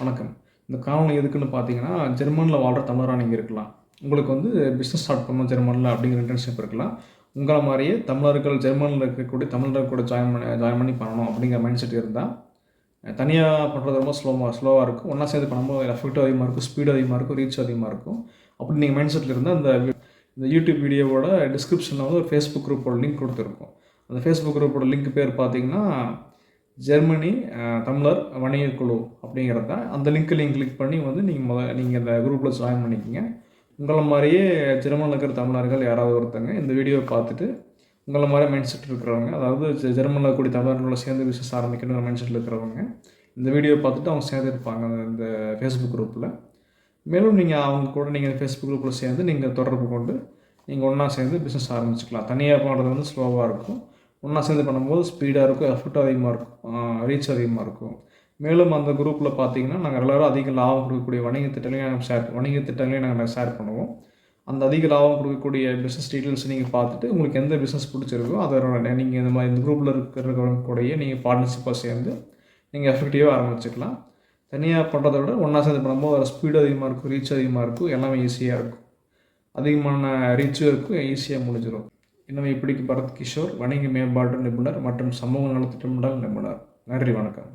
வணக்கம். இந்த காணொலி எதுக்குன்னு பார்த்தீங்கன்னா ஜெர்மனில் வாழ்கிற தமிழராக நீங்கள் இருக்கலாம். உங்களுக்கு வந்து பிஸ்னஸ் ஸ்டார்ட் பண்ணணும் ஜெர்மனில் அப்படிங்கிற இன்டர்ன்ஷிப் இருக்கலாம். உங்களை மாதிரியே தமிழர்கள் ஜெர்மனில் இருக்கக்கூடிய தமிழர்கள் கூட ஜாயின் பண்ணி ஜாயின் பண்ணி பண்ணணும் அப்படிங்கிற மைண்ட் செட் இருந்தால் தனியாக பண்ணுறது ரொம்ப ஸ்லோவாக ஸ்லோவாக இருக்கும். ஒன்றா சேர்ந்து பண்ணும்போது எஃபெக்ட் அதிகமாக இருக்கும் ஸ்பீடு அதிகமாக இருக்கும் ரீச் அதிகமாக இருக்கும். அப்படி நீங்கள் மைண்ட் செட்டில் இருந்தால் அந்த இந்த யூடியூப் வீடியோவோட டிஸ்கிரிப்ஷனில் வந்து ஒரு ஃபேஸ்புக் குரூப்போட லிங்க் கொடுத்துருக்கோம். அந்த ஃபேஸ்புக் குரூப்போட லிங்க் பேர் பார்த்தீங்கன்னா ஜெர்மனி தமிழர் வணிகக் குழு அப்படிங்கிறது தான் அந்த லிங்க்கை நீங்கள் கிளிக் பண்ணி வந்து நீங்கள் முத நீங்கள் இந்த குரூப்பில் ஜாயின் பண்ணிக்கிங்க. உங்களை மாதிரியே ஜெர்மனில் இருக்கிற தமிழர்கள் யாராவது ஒருத்தங்க இந்த வீடியோவை பார்த்துட்டு உங்களை மாதிரி மைண்ட் செட் இருக்கிறவங்க அதாவது ஜெர்மனில் கூடிய தமிழர்களோட சேர்ந்து பிஸ்னஸ் ஆரம்பிக்கணுங்கிற மைண்ட் செட்டில் இருக்கிறவங்க இந்த வீடியோவை பார்த்துட்டு அவங்க சேர்ந்து இருப்பாங்க அந்த- இந்த ஃபேஸ்புக் குரூப்பில் மேலும் நீங்கள் அவங்க கூட நீங்கள் ஃபேஸ்புக் குரூப்பில் சேர்ந்து நீங்கள் தொடர்பு கொண்டு நீங்கள் ஒன்றா சேர்ந்து பிஸ்னஸ் ஆரம்பிச்சுக்கலாம். தனியாக பண்ணுறது வந்து ஸ்லோவாக இருக்கும். ஒன்றா சேர்ந்து பண்ணும்போது ஸ்பீடாக இருக்கும் எஃபர்ட் அதிகமாக இருக்கும் ரீச் அதிகமாக இருக்கும். மேலும் அந்த குரூப்பில் பார்த்தீங்கன்னா நாங்கள் எல்லோரும் அதிக லாபம் கொடுக்கக்கூடிய வணிக திட்டங்களையும் நாங்கள் ஷேர் வணிக திட்டங்களையும் நாங்கள் ஷேர் பண்ணுவோம். அந்த அதிக லாபம் கொடுக்கக்கூடிய பிஸ்னஸ் டீட்டெயில்ஸ் நீங்கள் பார்த்துட்டு உங்களுக்கு எந்த பிஸ்னஸ் பிடிச்சிருக்கோ அதோட நீங்கள் இந்த மாதிரி இந்த குரூப்பில் இருக்கிறவங்க கூடயே நீங்கள் பார்ட்னர்ஷிப்பாக சேர்ந்து நீங்கள் எஃபெக்டிவாக ஆரம்பிச்சுக்கலாம். தனியாக பண்ணுறத விட ஒன்றா சேர்ந்து பண்ணும்போது அதில் ஸ்பீடு அதிகமாக இருக்கும் ரீச் அதிகமாக இருக்கும் எல்லாமே ஈஸியாக இருக்கும். அதிகமான ரீச்சும் இருக்கும் ஈஸியாக முடிஞ்சிடும் இன்னும் இப்படிக்கு பரத் கிஷோர் வணிக மேம்பாட்டு நிபுணர் மற்றும் சமூக நலத்திட்டமிடல் நிபுணர். நன்றி வணக்கம்.